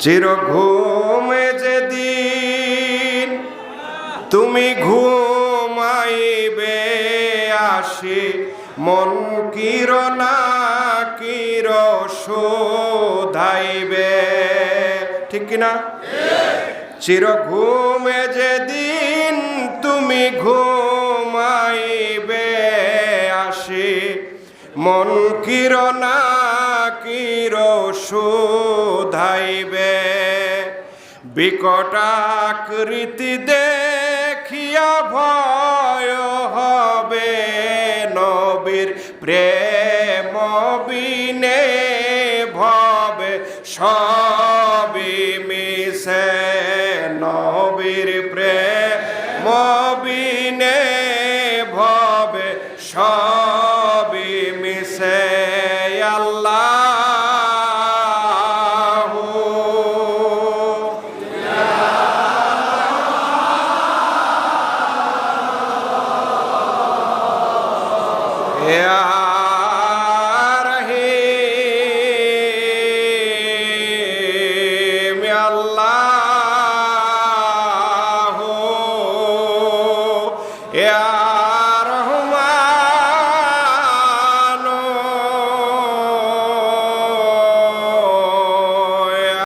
চির ঘুমে যেদিন তুমি ঘুমাইবে আসি, মন কিরণা কির শোধাইবে। ঠিক কিনা? চির ঘুমে যেদিন তুমি ঘুমাইবে মন কিরণা কির শোধাইবে? বিকটাকৃতি দেখিয়া ভয় হবে নবীর প্রেম বিনে ভবে সবই মিশে নবীর প্রেম বিনে ভবে সবই আল্লাহ।